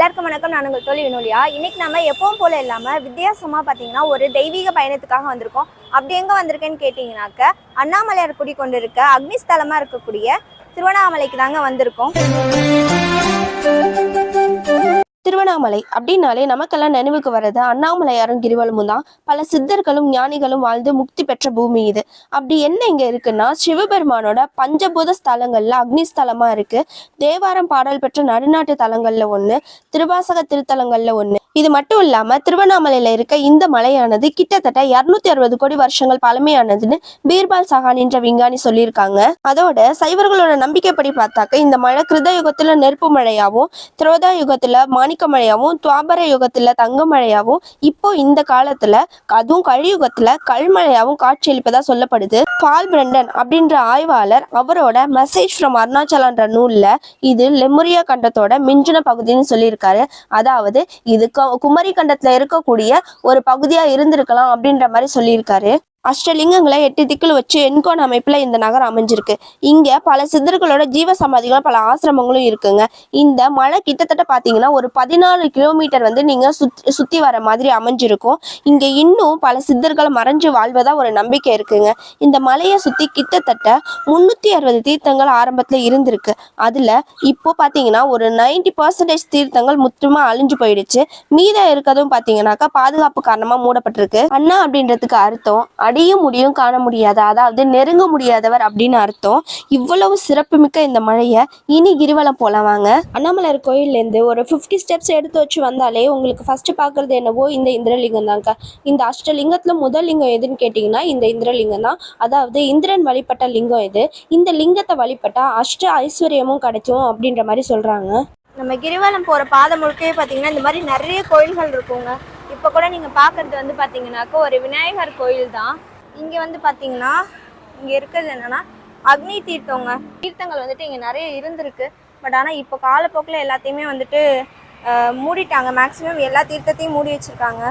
எல்லாருக்கும் வணக்கம். நான் உங்கள் தொழில் வினோலியா. இன்னைக்கு நம்ம எப்பவும் போல இல்லாமல் வித்தியாசமாக பார்த்தீங்கன்னா ஒரு தெய்வீக பயணத்துக்காக வந்திருக்கோம். அப்படி எங்கே வந்திருக்கேன்னு கேட்டிங்கனாக்க அண்ணாமலையார் குடி கொண்டு இருக்க அக்னிஸ்தலமாக இருக்கக்கூடிய திருவண்ணாமலைக்கு தாங்க வந்திருக்கோம். திருவண்ணாமலை அப்படின்னாலே நமக்கெல்லாம் நினைவுக்கு வர்றது அண்ணாமலையாரும் கிரிவலமும் தான். பல சித்தர்களும் ஞானிகளும் வாழ்ந்து முக்தி பெற்ற பூமி இது. அப்படி என்ன இங்க இருக்குன்னா சிவபெருமானோட பஞ்சபூத ஸ்தலங்கள்ல அக்னி ஸ்தலமா இருக்கு. தேவாரம் பாடல் பெற்ற நடுநாட்டு தலங்கள்ல ஒண்ணு திருவாசக திருத்தலங்கள்ல ஒண்ணு இது மட்டும் இல்லாம திருவண்ணாமலையில இருக்க இந்த மலையானது கிட்டத்தட்ட இருநூத்தி அறுபது கோடி வருஷங்கள் பழமையானதுன்னு பீர்பால் சஹான் என்ற விஞ்ஞானி சொல்லியிருக்காங்க. அதோட சைவர்களோட நம்பிக்கைப்படி பார்த்தாக்க இந்த மழை கிருத யுகத்துல நெருப்பு மழையாவும் திரோதா யுகத்துல மாணிக்க மழையாவும் துவாபர யுகத்துல தங்க மழையாவும் இப்போ இந்த காலத்துல அதுவும் கழியுகத்துல கல்மழையாவும் காட்சியளிப்பதா சொல்லப்படுது. பால் பிரண்டன் அப்படின்ற ஆய்வாளர் அவரோட மெசேஜ் ஃப்ரம் அருணாச்சலான்ற நூல்ல இது லெமுரியா கண்டத்தோட மிஞ்சின பகுதின்னு சொல்லியிருக்காரு. அதாவது இதுக்கு குமரி கண்டத்துல இருக்கக்கூடிய ஒரு பகுதியா இருந்திருக்கலாம் அப்படின்ற மாதிரி சொல்லியிருக்காரு. அஷ்டலிங்கங்களை எட்டு திக்கில் வச்சு என்கோன் அமைப்புல இந்த நகரம் அமைஞ்சிருக்கு. இங்க பல சித்தர்களோட ஜீவ சமாதிகளும் பல ஆசிரமங்களும் இருக்குங்க. இந்த மலை கிட்டத்தட்ட பாத்தீங்கன்னா ஒரு பதினாலு கிலோமீட்டர் வந்து நீங்க சுத்தி சுத்தி வர மாதிரி அமைஞ்சிருக்கும். இங்க இன்னும் பல சித்தர்கள் மறைஞ்சு வாழ்வதா ஒரு நம்பிக்கை இருக்குங்க. இந்த மலையை சுத்தி கிட்டத்தட்ட முன்னூத்தி அறுபது தீர்த்தங்கள் ஆரம்பத்துல இருந்திருக்கு. அதுல இப்போ பாத்தீங்கன்னா ஒரு 90% பர்சன்டேஜ் தீர்த்தங்கள் முற்றுமா அழிஞ்சு போயிடுச்சு. மீதம் இருக்கிறதும் பாத்தீங்கன்னாக்கா பாதுகாப்பு காரணமா மூடப்பட்டிருக்கு. அண்ணா அப்படின்றதுக்கு அர்த்தம் அடியும் முடியும் காண முடியாத. அதாவது நெருங்க முடியாதவர் அப்படின்னு அர்த்தம். இவ்வளவு சிறப்புமிக்க இந்த மழையை இனி கிரிவலம் போல வாங்க. அண்ணாமலையார் கோயிலேருந்து ஒரு ஃபிஃப்டி ஸ்டெப்ஸ் எடுத்து வச்சு வந்தாலே உங்களுக்கு ஃபர்ஸ்ட் பார்க்கறது என்னவோ இந்த இந்திரலிங்கம் தாங்க இந்த அஷ்டலிங்கத்தில் முதல் லிங்கம் எதுன்னு கேட்டிங்கன்னா இந்த இந்திரலிங்கம் தான். அதாவது இந்திரன் வழிபட்ட லிங்கம் இது இந்த லிங்கத்தை வழிபட்டா அஷ்ட ஐஸ்வர்யமும் கிடைக்கும் அப்படின்ற மாதிரி சொல்கிறாங்க நம்ம கிரிவலம் போகிற பாதை முழுக்கவே பார்த்தீங்கன்னா இந்த மாதிரி நிறைய கோயில்கள் இருக்குங்க. இப்போ கூட நீங்கள் பார்க்குறது வந்து பார்த்தீங்கன்னாக்கா ஒரு விநாயகர் கோயில் தான் இங்கே வந்து பார்த்தீங்கன்னா இங்கே இருக்கிறது என்னென்னா அக்னி தீர்த்தங்க. தீர்த்தங்கள் வந்துட்டு இங்கே நிறைய இருந்திருக்கு. பட் ஆனால் இப்போ காலப்போக்கில் எல்லாத்தையுமே வந்துட்டு மூடிட்டாங்க. மேக்ஸிமம் எல்லா தீர்த்தத்தையும் மூடி வச்சுருக்காங்க.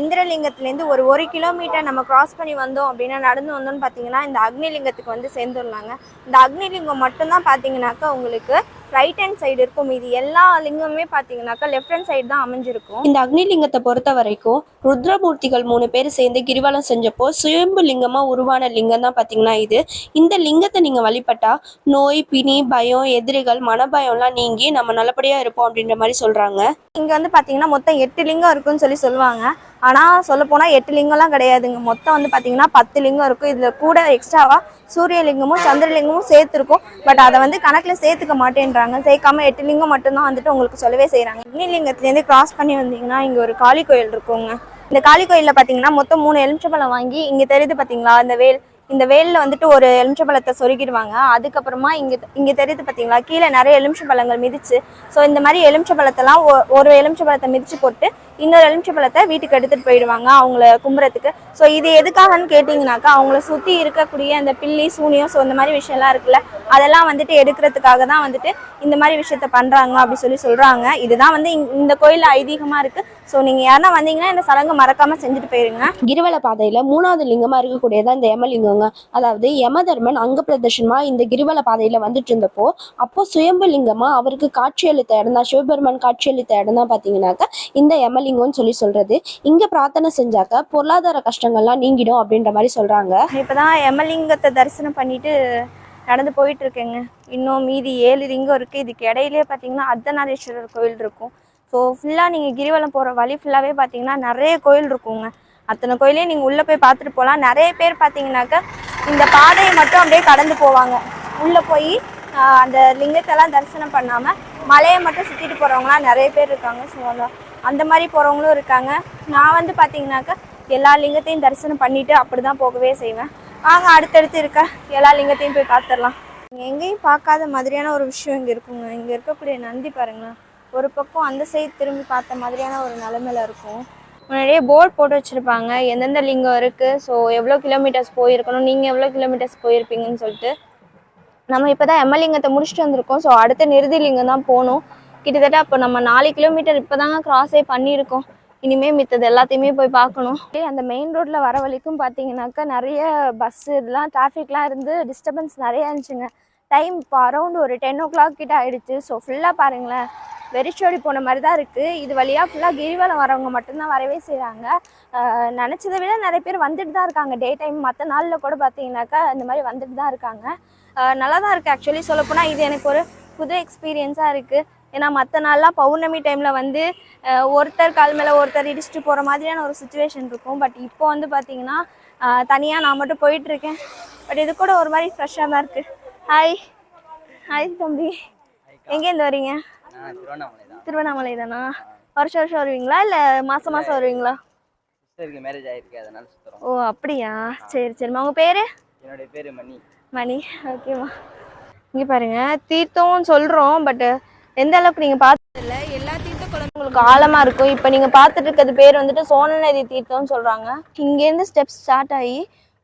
இந்திரலிங்கத்துலேருந்து ஒரு ஒரு கிலோமீட்டர் நம்ம கிராஸ் பண்ணி வந்தோம் அப்படின்னா நடந்து வந்தோம்னு பார்த்தீங்கன்னா இந்த அக்னிலிங்கத்துக்கு வந்து சேர்ந்துடலாங்க. இந்த அக்னிலிங்கம் மட்டும்தான் பார்த்தீங்கன்னாக்கா உங்களுக்கு ரைட் ஹேண்ட் சைடு இருக்கும். இது எல்லா லிங்கமுமே பார்த்தீங்கன்னாக்கா லெஃப்ட் ஹேண்ட் சைடு தான் அமைஞ்சிருக்கும். இந்த அக்னிலிங்கத்தை பொறுத்த வரைக்கும் ருத்ரமூர்த்திகள் மூணு பேர் சேர்ந்து கிரிவலம் செஞ்சப்போ சுயம்பு லிங்கமா உருவான லிங்கம் தான் பாத்தீங்கன்னா இது. இந்த லிங்கத்தை நீங்க வழிபட்டா நோய் பிணி பயம் எதிரிகள் மனபயம்லாம் நீங்கி நம்ம நல்லபடியா இருப்போம் அப்படின்ற மாதிரி சொல்றாங்க. இங்கே வந்து பார்த்தீங்கன்னா மொத்தம் எட்டு லிங்கம் இருக்குன்னு சொல்லி சொல்லுவாங்க. ஆனால் சொல்ல போனால் எட்டு லிங்கம்லாம் கிடையாதுங்க. மொத்தம் வந்து பார்த்தீங்கன்னா பத்து லிங்கம் இருக்கும். இதில் கூட எக்ஸ்ட்ராவாக சூரியலிங்கமும் சந்திரலிங்கமும் சேர்த்துருக்கும். பட் அதை வந்து கணக்கில் சேர்த்துக்க பண்ணுறாங்க சேர்க்காம எட்டு லிங்கம் மட்டும்தான் வந்துட்டு உங்களுக்கு சொல்லவே செய்கிறாங்க அக்னிலிங்கத்துலேருந்து கிராஸ் பண்ணி வந்தீங்கன்னா இங்கே ஒரு காளி கோயில் இருக்குங்க. இந்த காளி கோயிலில் பார்த்தீங்கன்னா மொத்தம் மூணு எலுமிச்சம்பழம் வாங்கி இங்கே தெரியுது பார்த்தீங்களா இந்த வேல் இந்த வேலில் வந்துட்டு ஒரு எலுமிச்சம்பழத்தை சொருகிடுவாங்க. அதுக்கப்புறமா இங்கே இங்கே தெரியுது பார்த்தீங்களா கீழே நிறைய எலுமிச்சம்பழங்கள் மிதிச்சு ஸோ இந்த மாதிரி எலுமிச்சம்பழத்தெல்லாம் ஒ- ஒரு எலுமிச்சம்பழத்தை மிதிச்சு போட்டு இன்னொரு எலுமிச்சம்பழத்தை வீட்டுக்கு எடுத்துகிட்டு போயிடுவாங்க அவங்கள கும்புறத்துக்கு ஸோ இது எதுக்காகன்னு கேட்டிங்கனாக்கா அவங்கள சுற்றி இருக்கக்கூடிய அந்த பில்லி சூனியம் ஸோ இந்த மாதிரி விஷயம்லாம் இருக்குல்ல அதெல்லாம் வந்துட்டு எடுக்கிறதுக்காக தான் வந்துட்டு இந்த மாதிரி விஷயத்த பண்ணுறாங்க அப்படி சொல்லி சொல்கிறாங்க இதுதான் வந்து இந்த கோயிலில் ஐதீகமாக இருக்குது ஸோ நீங்கள் யாருன்னா வந்தீங்கன்னா இந்த சடங்கு மறக்காமல் செஞ்சுட்டு போயிருங்க. கிரிவல பாதையில மூணாவது லிங்கமா இருக்கக்கூடியதான் இந்த யமலிங்கங்க அதாவது யமதர்மன் அங்க பிரதர்ஷனமா இந்த கிரிவல பாதையில வந்துட்டு இருந்தப்போ அப்போ சுயம்பு லிங்கமா அவருக்கு காட்சியளித்த இடம் தான் சிவபெருமான் காட்சியளித்த இடம் தான் பாத்தீங்கன்னாக்கா இந்த யமலிங்கம்னு சொல்லி சொல்றது. இங்க பிரார்த்தனை செஞ்சாக்க பொருளாதார கஷ்டங்கள்லாம் நீங்கிடும் அப்படின்ற மாதிரி சொல்றாங்க. இப்போ தான் யமலிங்கத்தை தரிசனம் பண்ணிட்டு நடந்து போயிட்டு இருக்கேங்க. இன்னும் மீதி ஏழு லிங்கம் இருக்குது இதுக்கு இடையிலே பார்த்தீங்கன்னா அர்த்தநாரீஸ்வரர் கோயில் இருக்கும். ஸோ ஃபுல்லாக நீங்கள் கிரிவலம் போகிற வழி ஃபுல்லாகவே பார்த்தீங்கன்னா நிறைய கோயில் இருக்குங்க. அத்தனை கோயிலையும் நீங்கள் உள்ளே போய் பார்த்துட்டு போகலாம் நிறைய பேர் பார்த்தீங்கன்னாக்க இந்த பாதையை மட்டும் அப்படியே கடந்து போவாங்க. உள்ளே போய் அந்த லிங்கத்தெல்லாம் தரிசனம் பண்ணாமல் மலையை மட்டும் சுற்றிட்டு போகிறவங்களாம் நிறைய பேர் இருக்காங்க. ஸோ அந்த அந்த மாதிரி போகிறவங்களும் இருக்காங்க. நான் வந்து பார்த்தீங்கன்னாக்கா எல்லா லிங்கத்தையும் தரிசனம் பண்ணிவிட்டு அப்படி தான் போகவே செய்வேன். வாங்க அடுத்தடுத்து இருக்க எல்லா லிங்கத்தையும் போய் பார்த்துடலாம். எங்கேயும் பார்க்காத மாதிரியான ஒரு விஷயம் இங்கே இருக்குங்க. இங்கே இருக்கக்கூடிய நந்தி பாருங்களேன். ஒரு பக்கம் அந்த சைடு திரும்பி பார்த்த மாதிரியான ஒரு நிலமையில இருக்கும். முன்னாடியே போர்ட் போட்டு வச்சுருப்பாங்க. எந்தெந்த லிங்கம் இருக்குது ஸோ எவ்வளோ கிலோமீட்டர்ஸ் போயிருக்கணும்? நீங்கள் எவ்வளோ கிலோமீட்டர்ஸ் போயிருப்பீங்கன்னு சொல்லிட்டு. நம்ம இப்போ தான் எம்எல்லிங்கத்தை முடிச்சுட்டு வந்திருக்கோம். ஸோ அடுத்த நிறுதி லிங்கம் தான் போகணும். கிட்டத்தட்ட அப்போ நம்ம நாலு கிலோமீட்டர் இப்போ தாங்க கிராஸே பண்ணியிருக்கோம். இனிமேல் மித்தது எல்லாத்தையுமே போய் பார்க்கணும். அந்த மெயின் ரோட்டில் வர வழிக்கும் பார்த்தீங்கன்னாக்கா நிறைய பஸ்ஸு இதெல்லாம் டிராஃபிக்லாம் இருந்து டிஸ்டர்பன்ஸ் நிறையா இருந்துச்சுங்க. டைம் இப்போ அரௌண்ட் ஒரு டென் ஓ கிளாக் கிட்ட ஆகிடுச்சு ஸோ ஃபுல்லாக பாருங்களேன். வெறிச்சோடி போன மாதிரி தான் இருக்குது இது வழியாக ஃபுல்லாக கிரிவலம் வரவங்க மட்டும்தான் வரவே செய்கிறாங்க நினச்சதை விட நிறைய பேர் வந்துட்டு தான் இருக்காங்க. டே டைம் மற்ற நாளில் கூட பார்த்தீங்கன்னாக்கா இந்த மாதிரி வந்துட்டு தான் இருக்காங்க. நல்லா தான் இருக்குது ஆக்சுவலி சொல்லப்போனால் இது எனக்கு ஒரு புது எக்ஸ்பீரியன்ஸாக இருக்குது ஏன்னா மற்ற நாள்லாம் பௌர்ணமி டைமில் வந்து ஒருத்தர் கால் மேலே ஒருத்தர் இடிச்சுட்டு போகிற மாதிரியான ஒரு சுச்சுவேஷன் இருக்கும். பட் இப்போ வந்து பார்த்திங்கன்னா தனியாக நான் மட்டும் போயிட்டுருக்கேன் பட் இது கூட ஒரு மாதிரி ஃப்ரெஷ்ஷாக தான் இருக்குது ஹாய் ஹாய் தம்பி. எங்கேருந்து வரீங்க? திருவண்ணாமலை தான். வருஷம் வருஷம் வருவீங்களா? இல்லை மாதம் மாதம் வருவீங்களா? சிஸ்டருக்கு மேரேஜ் ஆயிருக்கு அதனால சுத்துறோம். ஓ அப்படியா? சரி சரிம்மா உங்கள் பேர்? என்னுடைய பேரு மணி. மணி. ஓகேம்மா இங்கே பாருங்க. தீர்த்தம் சொல்கிறோம் பட் எந்த அளவுக்கு நீங்கள் பார்த்ததில்ல எல்லா தீர்த்த குளமும் உங்களுக்கு ஆழமாக இருக்கும். இப்போ நீங்கள் பார்த்துட்டு இருக்கிறது பேர் வந்துட்டு சோனநதி தீர்த்தம்னு சொல்கிறாங்க இங்கேருந்து ஸ்டெப்ஸ் ஸ்டார்ட் ஆகி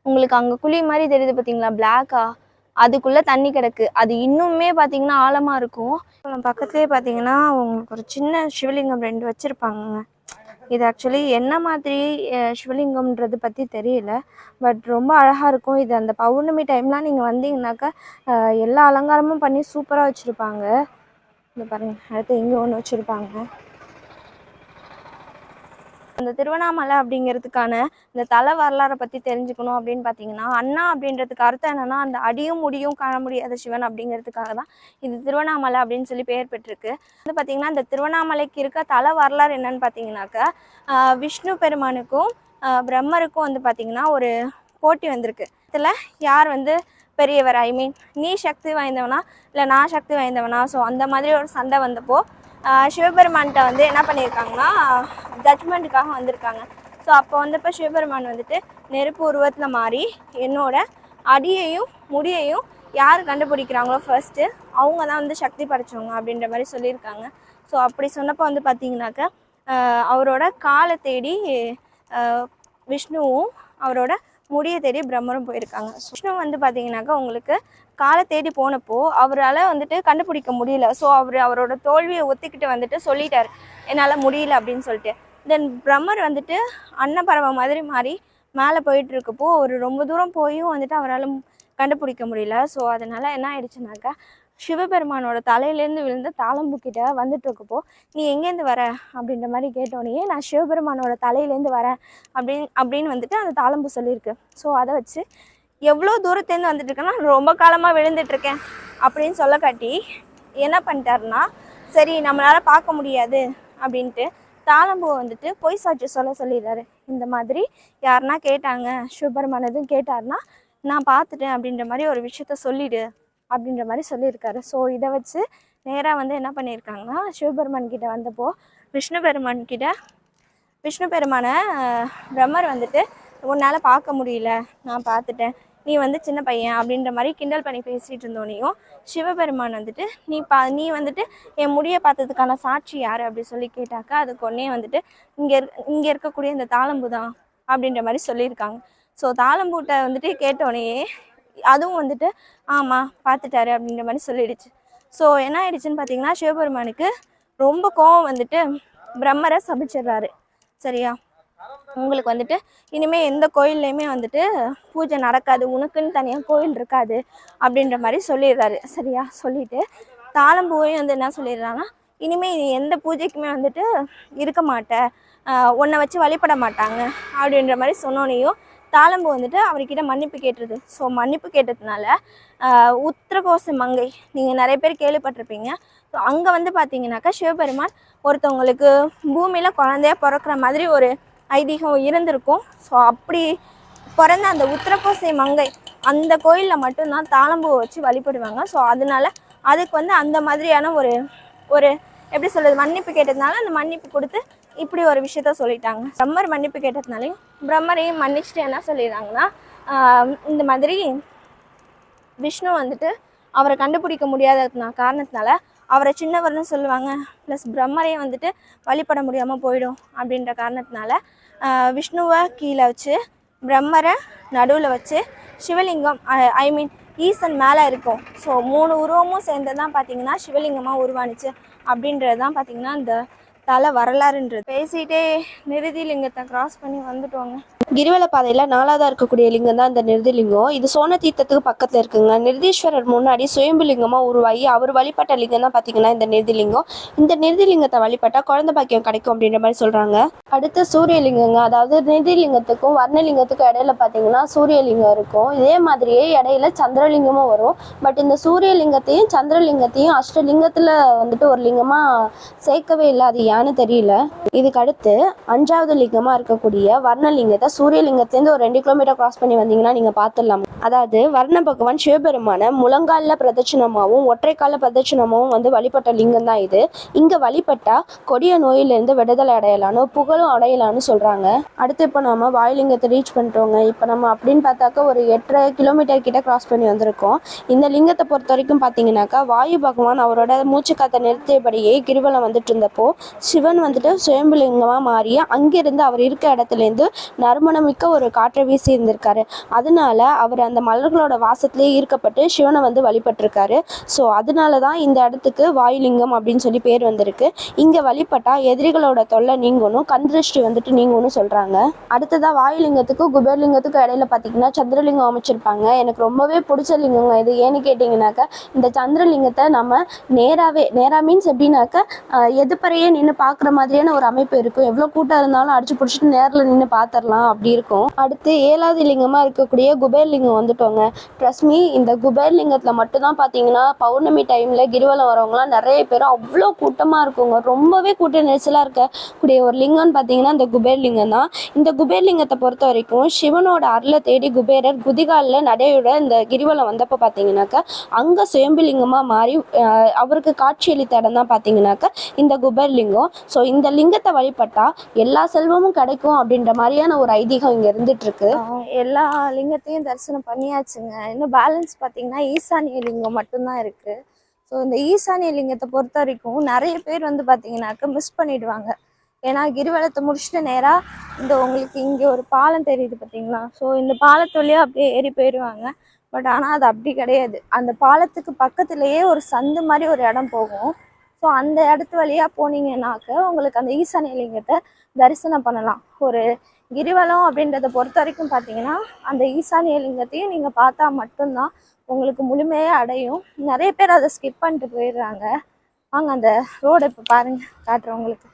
உங்களுக்கு அங்கே குழி மாதிரி தெரியுது பார்த்தீங்களா பிளாக்கா அதுக்குள்ளே தண்ணி கிடக்கு. அது இன்னுமே பார்த்தீங்கன்னா ஆழமாக இருக்கும். நம்ம பக்கத்துலேயே பார்த்தீங்கன்னா உங்களுக்கு ஒரு சின்ன சிவலிங்கம் ரெண்டு வச்சுருப்பாங்க இது ஆக்சுவலி என்ன மாதிரி சிவலிங்கம்ன்றது பற்றி தெரியல. பட் ரொம்ப அழகாக இருக்கும். இது அந்த பௌர்ணமி டைம்லாம் நீங்கள் வந்தீங்கன்னாக்கா எல்லா அலங்காரமும் பண்ணி சூப்பராக வச்சுருப்பாங்க. இந்த பாருங்கள் அடுத்து இங்கே ஒன்று வச்சுருப்பாங்க. அந்த திருவண்ணாமலை அப்படிங்கிறதுக்கான இந்த தலை வரலாறை பற்றி தெரிஞ்சுக்கணும் அப்படின்னு பார்த்தீங்கன்னா அண்ணா அப்படின்றதுக்கு அர்த்தம் என்னென்னா அந்த அடியும் முடியும் காண முடியாத சிவன் அப்படிங்கிறதுக்காக தான் இது திருவண்ணாமலை அப்படின்னு சொல்லி பெயர் பெற்றிருக்கு. வந்து பார்த்திங்கன்னா இந்த திருவண்ணாமலைக்கு இருக்க தலை வரலாறு என்னன்னு பார்த்தீங்கன்னாக்கா விஷ்ணு பெருமானுக்கும் பிரம்மருக்கும் வந்து பார்த்தீங்கன்னா ஒரு போட்டி வந்திருக்கு. இதில் யார் வந்து பெரியவர்? ஐ மீன் நீ சக்தி வாய்ந்தவனா? இல்லை நான் சக்தி வாய்ந்தவனா? ஸோ அந்த மாதிரி ஒரு சண்டை வந்தப்போ சிவபெருமான்கிட்ட வந்து என்ன பண்ணியிருக்காங்கன்னா ஜட்மெண்ட்டுக்காக வந்திருக்காங்க. ஸோ அப்போ வந்தப்போ சிவபெருமான் வந்துட்டு நெருப்பு உருவத்தில் மாறி என்னோட அடியையும் முடியையும் யார் கண்டுபிடிக்கிறாங்களோ ஃபர்ஸ்ட்டு அவங்க தான் வந்து சக்தி படைச்சவங்க அப்படின்ற மாதிரி சொல்லியிருக்காங்க. ஸோ அப்படி சொன்னப்போ வந்து பார்த்தீங்கன்னாக்க அவரோட காலை தேடி விஷ்ணுவும் அவரோட முடியை தேடி பிரம்மரும் போயிருக்காங்க. விஷ்ணு வந்து பார்த்தீங்கன்னாக்கா உங்களுக்கு காலை தேடி போனப்போ அவரால் வந்துட்டு கண்டுபிடிக்க முடியல. ஸோ அவர் அவரோட தோல்வியை ஒத்துக்கிட்டு வந்துட்டு சொல்லிட்டார். என்னால் முடியல அப்படின்னு சொல்லிட்டு. தென் பிரம்மர் வந்துட்டு அன்னப்பறவை மாதிரி மாறி மேலே போயிட்டு இருக்கப்போ அவர் ரொம்ப தூரம் போயும் வந்துட்டு அவரால் கண்டுபிடிக்க முடியல. ஸோ அதனால் என்ன ஆயிடுச்சுனாக்கா சிவபெருமானோட தலையிலேருந்து விழுந்த தாளம்புக்கிட்ட வந்துட்டு இருக்கப்போ நீ எங்கேருந்து வர? அப்படின்ற மாதிரி கேட்டோடனே நான் சிவபெருமானோட தலையிலேருந்து வரேன் அப்படின்னு அப்படின்னு வந்துட்டு அந்த தாளம்பு சொல்லியிருக்கு. ஸோ அதை வச்சு எவ்வளோ தூரத்துலேருந்து வந்துட்டு இருக்கேன்னா நான் ரொம்ப காலமாக விழுந்துட்டுருக்கேன் அப்படின்னு சொல்ல காட்டி என்ன பண்ணிட்டாருன்னா சரி நம்மளால் பார்க்க முடியாது அப்படின்ட்டு தாளம்பூவை வந்துட்டு பொய் சாட்சி சொல்ல சொல்லிடுறாரு. இந்த மாதிரி யாருன்னா கேட்டாங்க சிவபெருமான எதுவும் கேட்டாருன்னா நான் பார்த்துட்டேன் அப்படின்ற மாதிரி ஒரு விஷயத்த சொல்லிடு அப்படின்ற மாதிரி சொல்லியிருக்காரு. ஸோ இதை வச்சு நேராக வந்து என்ன பண்ணியிருக்காங்கன்னா சிவபெருமான் கிட்ட வந்தப்போ விஷ்ணு பெருமான் கிட்ட விஷ்ணு பெருமானை பிரம்மர் வந்துட்டு உன்னால் பார்க்க முடியல. நான் பார்த்துட்டேன். நீ வந்து சின்ன பையன் அப்படின்ற மாதிரி கிண்டல் பண்ணி பேசிகிட்டு இருந்தோனையும் சிவபெருமான் வந்துட்டு நீ பா நீ வந்துட்டு என் முடியை பார்த்ததுக்கான சாட்சி யார்? அப்படி சொல்லி கேட்டாக்கா அதுக்கு ஒன்னே வந்துட்டு இங்கே இங்கே இருக்கக்கூடிய இந்த தாளம்பு தான் அப்படின்ற மாதிரி சொல்லியிருக்காங்க. ஸோ தாளம்பூட்டை வந்துட்டு கேட்டோடனேயே அதுவும் வந்துட்டு ஆமாம் பார்த்துட்டாரு அப்படின்ற மாதிரி சொல்லிடுச்சு. ஸோ என்ன ஆயிடுச்சுன்னு பார்த்தீங்கன்னா சிவபெருமானுக்கு ரொம்ப கோவம் வந்துட்டு பிரம்மரை சபிச்சிடுறாரு. சரியா? உங்களுக்கு வந்துட்டு இனிமேல் எந்த கோயில்லையுமே வந்துட்டு பூஜை நடக்காது உனக்குன்னு தனியாக கோயில் இருக்காது அப்படின்ற மாதிரி சொல்லிடுறாரு. சரியா? சொல்லிட்டு தாளம்பூவையும் வந்து என்ன சொல்லிடுறாங்கன்னா இனிமேல் இது எந்த பூஜைக்குமே வந்துட்டு இருக்க மாட்ட. உன்னை வச்சு வழிபட மாட்டாங்க அப்படின்ற மாதிரி சொன்னோனையும் தாளம்பு வந்துட்டு அவர்கிட்ட மன்னிப்பு கேட்டுருது ஸோ மன்னிப்பு கேட்டதுனால உத்திரகோச மங்கை நீங்கள் நிறைய பேர் கேள்விப்பட்டிருப்பீங்க. ஸோ அங்கே வந்து பார்த்தீங்கன்னாக்கா சிவபெருமான் ஒருத்தவங்களுக்கு பூமியில் குழந்தைய பிறக்கிற மாதிரி ஒரு ஐதீகம் இருந்திருக்கும். ஸோ அப்படி பிறந்த அந்த உத்திரகோசை மங்கை அந்த கோயிலில் மட்டும்தான் தாளம்பூவை வச்சு வழிபடுவாங்க. ஸோ அதனால அதுக்கு வந்து அந்த மாதிரியான ஒரு ஒரு எப்படி சொல்கிறது மன்னிப்பு கேட்டதுனால அந்த மன்னிப்பு கொடுத்து இப்படி ஒரு விஷயத்த சொல்லிட்டாங்க. பிரம்மர் மன்னிப்பு கேட்டதுனாலையும் பிரம்மரையும் மன்னிச்சுட்டு என்ன சொல்லிடுறாங்கன்னா இந்த மாதிரி விஷ்ணு வந்துட்டு அவரை கண்டுபிடிக்க முடியாத காரணத்தினால அவரை சின்னவர்னு சொல்லுவாங்க. ப்ளஸ் பிரம்மரையும் வந்துட்டு வழிபட முடியாமல் போயிடும் அப்படின்ற காரணத்தினால விஷ்ணுவை கீழே வச்சு பிரம்மரை நடுவில் வச்சு சிவலிங்கம் ஐ மீன் ஈசன் மேலே இருக்கும். ஸோ மூணு உருவமும் சேர்ந்து தான் பார்த்தீங்கன்னா சிவலிங்கமாக உருவானுச்சு. அப்படின்றது தான் பார்த்தீங்கன்னா இந்த தலை வரலாறுன்றது. பேசிட்டே நிறுதி லிங்கத்தை கிராஸ் பண்ணி வந்துட்டோங்க. கிரிவல பாதையில நாலாவதா இருக்கக்கூடிய லிங்கம் தான் இந்த நிருதிலிங்கம் இது சோன தீர்த்தத்துக்கு பக்கத்துல இருக்குங்க. நிருதீஸ்வரர் முன்னாடி சுயம்பு லிங்கமா உருவாகி அவர் வழிபட்ட லிங்கம் தான் பாத்தீங்கன்னா இந்த நிருதிலிங்கம் இந்த நிருதிலிங்கத்தை வழிபட்டா குழந்தை பாக்கியம் கிடைக்கும் அப்படின்ற மாதிரி சொல்றாங்க. அடுத்து சூரியலிங்கங்க அதாவது நிருதிலிங்கத்துக்கும் வர்ணலிங்கத்துக்கும் இடையில பாத்தீங்கன்னா சூரியலிங்கம் இருக்கும். இதே மாதிரியே இடையில சந்திரலிங்கமும் வரும். பட் இந்த சூரியலிங்கத்தையும் சந்திரலிங்கத்தையும் அஷ்டலிங்கத்துல வந்துட்டு ஒரு லிங்கமா சேர்க்கவே இல்லை அது இல்லையான்னு தெரியல. இதுக்கு அடுத்து அஞ்சாவது லிங்கமா இருக்கக்கூடிய வர்ணலிங்கத்தை சூரியலிங்கத்திலேருந்து ஒரு ரெண்டு கிலோமீட்டர் கிராஸ் பண்ணி வந்தீங்கன்னா நீங்க பார்த்துடலாம். அதாவது வர்ண பகவான் சிவபெருமான முழங்கால பிரதட்சணமாகவும் ஒற்றைக்கால பிரதட்சணமாகவும் வந்து வழிபட்ட லிங்கம் தான் இது. இங்க வழிபட்டா கொடிய நோயிலிருந்து விடுதலை அடையலான்னு புகழும் அடையலான்னு சொல்றாங்க. அடுத்து இப்போ நம்ம வாயுலிங்கத்தை ரீச் பண்ணிட்டோங்க. இப்போ நம்ம அப்படின்னு பார்த்தாக்கா ஒரு எட்டரை கிலோமீட்டர் கிட்ட கிராஸ் பண்ணி வந்திருக்கோம். இந்த லிங்கத்தை பொறுத்த வரைக்கும் பார்த்தீங்கன்னாக்கா வாயு பகவான் அவரோட மூச்சு காத்தை நிறுத்தியபடியே கிரிவலம் வந்துட்டு இருந்தப்போ சிவன் வந்துட்டு சுயம்புலிங்கமாக மாறி அங்கிருந்து அவர் இருக்க இடத்துலேருந்து நறுமணமிக்க ஒரு காற்றை வீசி இருந்திருக்காரு. அதனால அவர் அந்த மலர்களோட வாசத்திலே ஈர்க்கப்பட்டு சிவனை வந்து வழிபட்டிருக்காரு. ஸோ அதனால தான் இந்த இடத்துக்கு வாயுலிங்கம் அப்படின்னு சொல்லி பேர் வந்திருக்கு. இங்கே வழிபட்டா எதிரிகளோட தொல்லை நீங்கணும் கந்திருஷ்டி வந்துட்டு நீங்கணும் சொல்கிறாங்க அடுத்ததாக வாயுலிங்கத்துக்கும் குபேர்லிங்கத்துக்கும் இடையில பார்த்தீங்கன்னா சந்திரலிங்கம் அமைச்சிருப்பாங்க. எனக்கு ரொம்பவே பிடிச்ச லிங்கங்க இது. ஏன்னு கேட்டிங்கனாக்கா இந்த சந்திரலிங்கத்தை நம்ம நேராகவே நேராக மீன்ஸ் எப்படின்னாக்கா எதுப்பறையே நின்று பார்க்குற மாதிரியான ஒரு அமைப்பு இருக்கும். எவ்வளோ கூட்டம் இருந்தாலும் அடிச்சு பிடிச்சிட்டு நேரில் நின்று பார்த்துடலாம் அப்படி இருக்கும். அடுத்து ஏழாவது லிங்கமாக இருக்கக்கூடிய குபேர் லிங்கம் வந்துட்டோங்க. ட்ரஸ்மி இந்த குபேர் லிங்கத்தில் மட்டும்தான் பார்த்தீங்கன்னா பௌர்ணமி டைமில் கிரிவலம் வரவங்களாம் நிறைய பேர் அவ்வளோ கூட்டமாக இருக்குங்க. ரொம்பவே கூட்ட நெரிசலாக இருக்கக்கூடிய ஒரு லிங்கம்னு பார்த்தீங்கன்னா இந்த குபேர் லிங்கம் தான். இந்த குபேர் லிங்கத்தை பொறுத்த வரைக்கும் சிவனோட அருளை தேடி குபேரர் குதிகாலில் நடையோட இந்த கிரிவலம் வந்தப்போ பார்த்தீங்கன்னாக்கா அங்கே சுயம்புலிங்கமாக மாறி அவருக்கு காட்சியளித்த இடம் தான் பார்த்தீங்கன்னாக்கா இந்த குபேர் லிங்கம். ஸோ இந்த லிங்கத்தை வழிபட்டா எல்லா செல்வமும் கிடைக்கும் அப்படின்ற மாதிரியான ஒரு ஐதீகம் இங்கே இருந்துட்டு இருக்கு எல்லா லிங்கத்தையும் தரிசனம் பண்ணியாச்சுங்க. இன்னும் பேலன்ஸ் பார்த்தீங்கன்னா ஈசானிய லிங்கம் மட்டும்தான் இருக்கு. ஸோ இந்த ஈசானிய லிங்கத்தை பொறுத்த வரைக்கும் நிறைய பேர் வந்து பார்த்தீங்கன்னாக்க மிஸ் பண்ணிடுவாங்க. ஏன்னா கிரிவலத்தை முடிச்சுட்டு நேராக இந்த உங்களுக்கு இங்கே ஒரு பாலம் தெரியுது பார்த்தீங்களா ஸோ இந்த பாலத்துலேயே அப்படியே ஏறி போயிடுவாங்க பட் ஆனால் அது அப்படி கிடையாது. அந்த பாலத்துக்கு பக்கத்துலேயே ஒரு சந்து மாதிரி ஒரு இடம் போகும். ஸோ அந்த இடத்து வழியாக போனீங்கன்னாக்க உங்களுக்கு அந்த ஈசானிய லிங்கத்தை தரிசனம் பண்ணலாம். ஒரு கிரிவலம் அப்படின்றத பொறுத்த வரைக்கும் பார்த்தீங்கன்னா அந்த ஈசானிய லிங்கத்தையும் நீங்கள் பார்த்தா மட்டும்தான் உங்களுக்கு முழுமையாக அடையும். நிறைய பேர் அதை ஸ்கிப் பண்ணிட்டு போயிடுறாங்க. வாங்க அந்த ரோடை இப்போ பாருங்க. காட்டுறேன் உங்களுக்கு.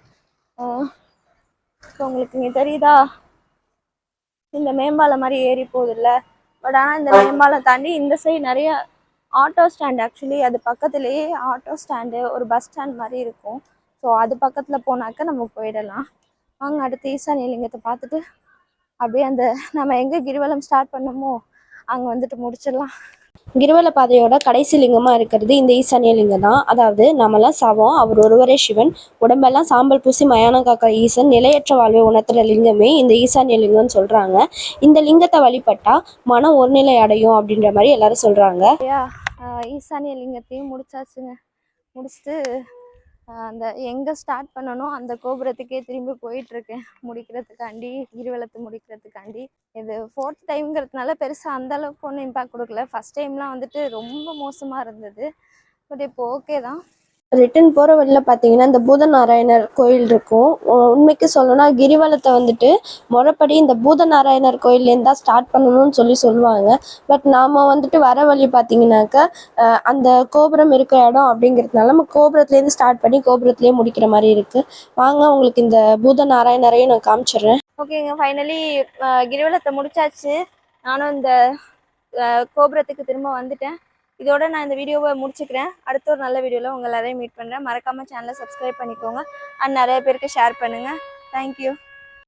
ஸோ உங்களுக்கு இங்கே தெரியுதா? இந்த மேம்பாலம் மாதிரி ஏறி போகுதுல்ல. பட் ஆனால் இந்த மேம்பாலம் தாண்டி இந்த சைடு நிறையா ஆட்டோ ஸ்டாண்ட் ஆக்சுவலி அது பக்கத்துலேயே ஆட்டோ ஸ்டாண்டு ஒரு பஸ் ஸ்டாண்ட் மாதிரி இருக்கும். ஸோ அது பக்கத்தில் போனாக்க நம்ம போயிடலாம். வாங்க அடுத்து ஈசானிய லிங்கத்தை பார்த்துட்டு அப்படியே அந்த நம்ம எங்கே கிரிவலம் ஸ்டார்ட் பண்ணமோ அங்கே வந்துட்டு முடிச்சிடலாம். கிரிவல பாதையோட கடைசி லிங்கமாக இருக்கிறது இந்த ஈசானிய லிங்கம் தான். அதாவது நம்மளாம் சவம் அவர் ஒருவரே சிவன் உடம்பெல்லாம் சாம்பல் பூசி மயானம் காக்கிற ஈசன் நிலையற்ற வாழ்வை உணர்த்துற லிங்கமே இந்த ஈசானிய லிங்கம்னு சொல்கிறாங்க இந்த லிங்கத்தை வழிபட்டால் மனம் ஒருநிலை அடையும் அப்படின்ற மாதிரி எல்லாரும் சொல்கிறாங்க ஆஹ் ஈசானிய லிங்கத்தையும் முடிச்சாச்சுங்க. முடிச்சுட்டு அந்த எங்கே ஸ்டார்ட் பண்ணணும் அந்த கோபுரத்துக்கே திரும்பி போயிட்டுருக்கேன். முடிக்கிறதுக்காண்டி கிரிவலத்தை முடிக்கிறதுக்காண்டி. இது ஃபோர்த் டைம்ங்கிறதுனால பெருசாக அந்த அளவுக்கு ஒன்றும் இம்பாக்ட் கொடுக்கல. ஃபஸ்ட் டைம்லாம் வந்துட்டு ரொம்ப மோசமாக இருந்தது. பட் இப்போ ஓகே தான். ரிட்டன் போகிற வழியில் பார்த்தீங்கன்னா இந்த பூதநாராயணர் கோயில் இருக்கும். உண்மைக்கு சொல்லணும்னா கிரிவலத்தை வந்துட்டு முறைப்படி இந்த பூதநாராயணர் கோயில்லேருந்து தான் ஸ்டார்ட் பண்ணணும்னு சொல்லி சொல்லுவாங்க. பட் நாம் வந்துட்டு வர வழி பார்த்தீங்கன்னாக்கா அந்த கோபுரம் இருக்கிற இடம் அப்படிங்கிறதுனால நம்ம கோபுரத்துலேருந்து ஸ்டார்ட் பண்ணி கோபுரத்துலேயே முடிக்கிற மாதிரி இருக்குது வாங்க உங்களுக்கு இந்த பூதநாராயணரையும் நான் காமிச்சிடுறேன். ஓகேங்க ஃபைனலி கிரிவலத்தை முடிச்சாச்சு. நானும் இந்த கோபுரத்துக்கு திரும்ப வந்துட்டேன். இதோட நான் இந்த வீடியோவை முடிச்சுக்கிறேன். அடுத்த ஒரு நல்ல வீடியோவில் உங்கள் எல்லாரையும் மீட் பண்ணுறேன் மறக்காமல் சேனலை சப்ஸ்கிரைப் பண்ணிக்கோங்க. அண்ட் நிறைய பேருக்கு ஷேர் பண்ணுங்கள் தேங்க்யூ